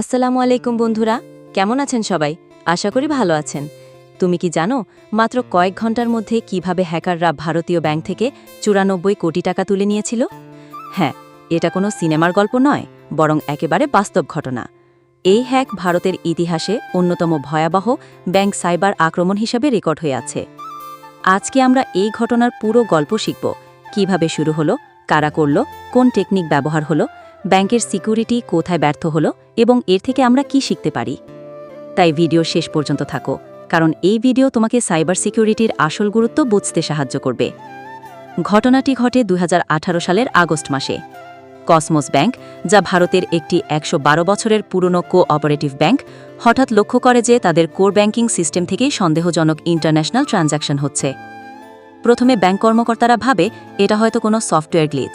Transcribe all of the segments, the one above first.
আসসালামু আলাইকুম, বন্ধুরা। কেমন আছেন সবাই? আশা করি ভালো আছেন। তুমি কি জানো, মাত্র কয়েক ঘণ্টার মধ্যে কীভাবে হ্যাকাররা ভারতীয় ব্যাংক থেকে চুরানব্বই কোটি টাকা তুলে নিয়েছিল? হ্যাঁ এটা কোনো সিনেমার গল্প নয়, বরং একেবারে বাস্তব ঘটনা। এই হ্যাক ভারতের ইতিহাসে অন্যতম ভয়াবহ ব্যাংক সাইবার আক্রমণ হিসাবে রেকর্ড হয়ে আছে। আজকে আমরা এই ঘটনার পুরো গল্প শিখব। কীভাবে শুরু হলো, কারা করল, কোন টেকনিক ব্যবহার হলো ব্যাংকের সিকিউরিটি কোথায় ব্যর্থ হলো এবং এর থেকে আমরা কি শিখতে পারি? তাই ভিডিও শেষ পর্যন্ত থাকো, কারণ এই ভিডিও তোমাকে সাইবার সিকিউরিটির আসল গুরুত্ব বুঝতে সাহায্য করবে। ঘটনাটি ঘটে দুই হাজার আঠারো সালের আগস্ট মাসে। কসমোস ব্যাংক, যা ভারতের একটি একশো বারো বছরের পুরনো কো অপারেটিভ ব্যাংক, হঠাৎ লক্ষ্য করে যে তাদের কোর ব্যাংকিং সিস্টেম থেকেই সন্দেহজনক ইন্টারন্যাশনাল ট্রানজ্যাকশন হচ্ছে। প্রথমে ব্যাংক কর্মকর্তারা ভাবে, এটা হয়তো কোনো সফটওয়্যার গ্লিচ।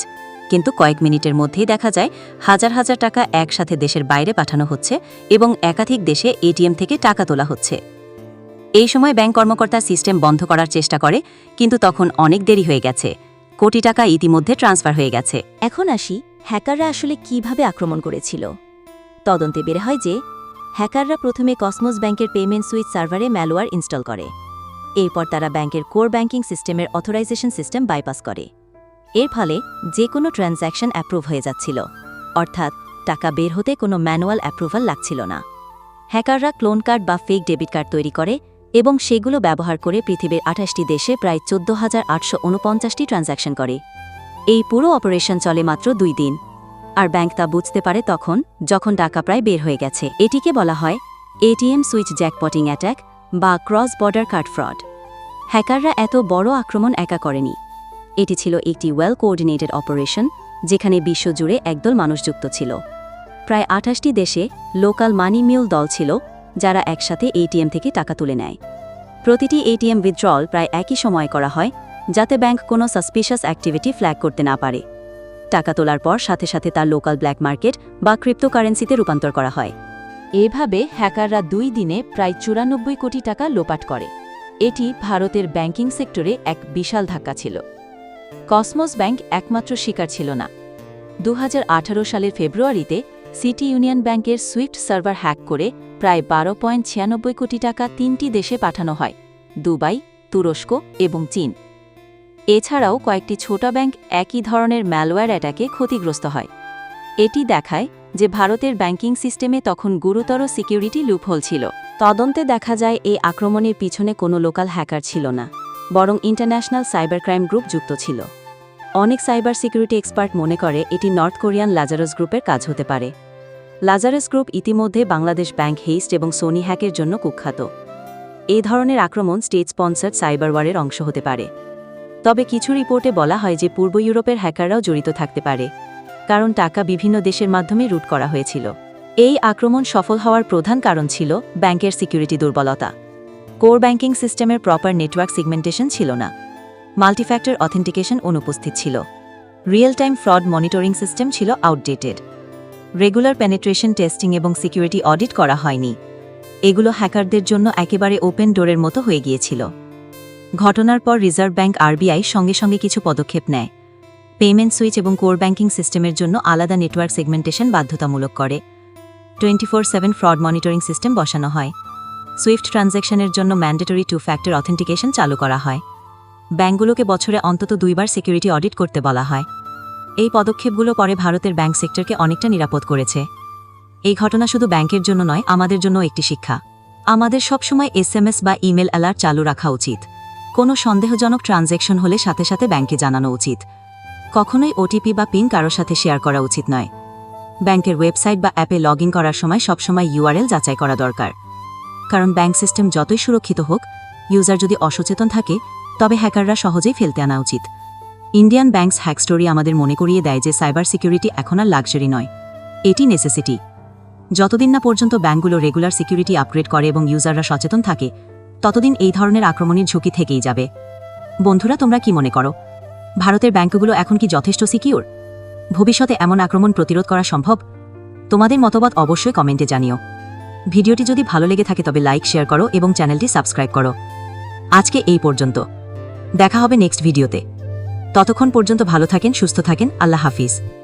কিন্তু কয়েক মিনিটের মধ্যেই দেখা যায় হাজার হাজার টাকা একসাথে দেশের বাইরে পাঠানো হচ্ছে এবং একাধিক দেশে এটিএম থেকে টাকা তোলা হচ্ছে। এই সময় ব্যাংক কর্মকর্তা সিস্টেম বন্ধ করার চেষ্টা করে, কিন্তু তখন অনেক দেরি হয়ে গেছে। কোটি টাকা ইতিমধ্যে ট্রান্সফার হয়ে গেছে। এখন আসি হ্যাকাররা আসলে কীভাবে আক্রমণ করেছিল। তদন্তে বের হয় যে হ্যাকাররা প্রথমে কসমোস ব্যাংকের পেমেন্ট সুইচ সার্ভারে ম্যালওয়্যার ইনস্টল করে। এরপর তারা ব্যাংকের কোর ব্যাংকিং সিস্টেমের অথরাইজেশন সিস্টেম বাইপাস করে। এর ফলে যে কোনো ট্রানজ্যাকশন অ্যাপ্রুভ হয়ে যাচ্ছিল। অর্থাৎ টাকা বের হতে কোনো ম্যানুয়াল অ্যাপ্রুভাল লাগছিল না। হ্যাকাররা ক্লোন কার্ড বা ফেক ডেবিট কার্ড তৈরি করে এবং সেগুলো ব্যবহার করে পৃথিবীর আঠাশটি দেশে প্রায় চোদ্দ হাজার আটশো উনপঞ্চাশটি ট্রানজ্যাকশন করে। এই পুরো অপারেশন চলে মাত্র দুই দিন। আর ব্যাংক তা বুঝতে পারে তখন, যখন টাকা প্রায় বের হয়ে গেছে। এটিকে বলা হয় এটিএম সুইচ জ্যাকপটিং অ্যাট্যাক বা ক্রস বর্ডার কার্ড ফ্রড। হ্যাকাররা এত বড় আক্রমণ একা করেনি। এটি ছিল একটি ওয়েল কোঅর্ডিনেটেড অপারেশন যেখানে বিশ্বজুড়ে একদল মানুষ যুক্ত ছিল। প্রায় আঠাশটি দেশে লোকাল মানি মিউল দল ছিল, যারা একসাথে এটিএম থেকে টাকা তুলে নেয়। প্রতিটি এটিএম উইথড্রল প্রায় একই সময়ে করা হয়, যাতে ব্যাংক কোনো সাসপিশাস অ্যাক্টিভিটি ফ্ল্যাগ করতে না পারে। টাকা তোলার পর সাথে সাথে তার লোকাল ব্ল্যাক মার্কেট বা ক্রিপ্টোকারেন্সিতে রূপান্তর করা হয়। এভাবে হ্যাকাররা দুই দিনে প্রায় চুরানব্বই কোটি টাকা লোপাট করে। এটি ভারতের ব্যাংকিং সেক্টরে এক বিশাল ধাক্কা ছিল। কসমোস ব্যাংক একমাত্র শিকার ছিল না। দু হাজার আঠারো সালের ফেব্রুয়ারিতে সিটি ইউনিয়ন ব্যাংকের সুইফট সার্ভার হ্যাক করে প্রায় বারো পয়েন্ট ছিয়ানব্বই কোটি টাকা তিনটি দেশে পাঠানো হয়, দুবাই, তুরস্ক এবং চীন। এছাড়াও কয়েকটি ছোট ব্যাংক একই ধরনের ম্যালওয়্যার অ্যাটাকে ক্ষতিগ্রস্ত হয়। এটি দেখায় যে ভারতের ব্যাংকিং সিস্টেমে তখন গুরুতর সিকিউরিটি লুপহোল ছিল। তদন্তে দেখা যায় এই আক্রমণের পিছনে কোনো লোকাল হ্যাকার ছিল না। বরং ইন্টারন্যাশনাল সাইবার ক্রাইম গ্রুপ যুক্ত ছিল। অনেক সাইবার সিকিউরিটি এক্সপার্ট মনে করে এটি নর্থ কোরিয়ান লাজারাস গ্রুপের কাজ হতে পারে। লাজারাস গ্রুপ ইতিমধ্যে বাংলাদেশ ব্যাংক হেইস্ট এবং সোনি হ্যাকের জন্য কুখ্যাত। এই ধরনের আক্রমণ স্টেট স্পন্সার্ড সাইবার ওয়ারের অংশ হতে পারে। তবে কিছু রিপোর্টে বলা হয় যে পূর্ব ইউরোপের হ্যাকাররাও জড়িত থাকতে পারে, কারণ টাকা বিভিন্ন দেশের মাধ্যমে রুট করা হয়েছিল। এই আক্রমণ সফল হওয়ার প্রধান কারণ ছিল ব্যাংকের সিকিউরিটি দুর্বলতা। কোর ব্যাংকিং সিস্টেমের প্রপার নেটওয়ার্ক সিগমেন্টেশন ছিল না। মাল্টিফ্যাক্টর অথেন্টিকেশন অনুপস্থিত ছিল। Real time fraud monitoring system ছিল আউটডেটেড। রেগুলার পেনেট্রেশন টেস্টিং এবং সিকিউরিটি অডিট করা হয়নি। এগুলো হ্যাকারদের জন্য একেবারে ওপেন ডোরের মতো হয়ে গিয়েছিল। ঘটনার পর রিজার্ভ ব্যাংক আরবিআই সঙ্গে সঙ্গে কিছু পদক্ষেপ নেয়। পেমেন্ট সুইচ এবং কোর ব্যাংকিং সিস্টেমের জন্য আলাদা নেটওয়ার্ক সেগমেন্টেশন বাধ্যতামূলক করে। Twenty four seven fraud monitoring system বসানো হয়। সুইফট ট্রানজ্যাকশনের জন্য ম্যান্ডেটরি টু ফ্যাক্টর অথেন্টিকেশন চালু করা হয়। ব্যাংকগুলোকে বছরে অন্তত দুইবার সিকিউরিটি অডিট করতে বলা হয়। এই পদক্ষেপগুলো পরে ভারতের ব্যাংক সেক্টরকে অনেকটা নিরাপদ করেছে। এই ঘটনা শুধু ব্যাংকের জন্য নয়, আমাদের জন্য একটি শিক্ষা। আমাদের সবসময় এসএমএস বা ইমেল অ্যালার্ট চালু রাখা উচিত। কোনো সন্দেহজনক ট্রানজ্যাকশন হলে সাথে সাথে ব্যাংকে জানানো উচিত। কখনোই ওটিপি বা পিন কারোর সাথে শেয়ার করা উচিত নয়। ব্যাংকের ওয়েবসাইট বা অ্যাপে লগ করার সময় সবসময় ইউআরএল যাচাই করা দরকার। কারণ ব্যাংক সিস্টেম যতই সুরক্ষিত হোক, ইউজার যদি অসচেতন থাকে, তবে হ্যাকাররা সহজেই ফেলতে আনা উচিত। ইন্ডিয়ান ব্যাংকস হ্যাক স্টোরি আমাদের মনে করিয়ে দেয় যে সাইবার সিকিউরিটি এখন আর লাক্সারি নয়, এটি নেসেসিটি যতদিন না পর্যন্ত ব্যাংকগুলো রেগুলার সিকিউরিটি আপগ্রেড করে এবং ইউজাররা সচেতন থাকে, ততদিন এই ধরনের আক্রমণের ঝুঁকি থেকেই যাবে। বন্ধুরা, তোমরা কি মনে করো? ভারতের ব্যাংকগুলো এখন কি যথেষ্ট সিকিউর ভবিষ্যতে এমন আক্রমণ প্রতিরোধ করা সম্ভব? তোমাদের মতবাদ অবশ্যই কমেন্টে জানিও। ভিডিওটি যদি ভালো লেগে থাকে তবে লাইক, শেয়ার করো এবং চ্যানেলটি সাবস্ক্রাইব করো। আজকে এই পর্যন্ত। দেখা হবে নেক্সট ভিডিওতে। ততক্ষণ পর্যন্ত ভালো থাকেন, সুস্থ থাকেন, আল্লাহ হাফিজ।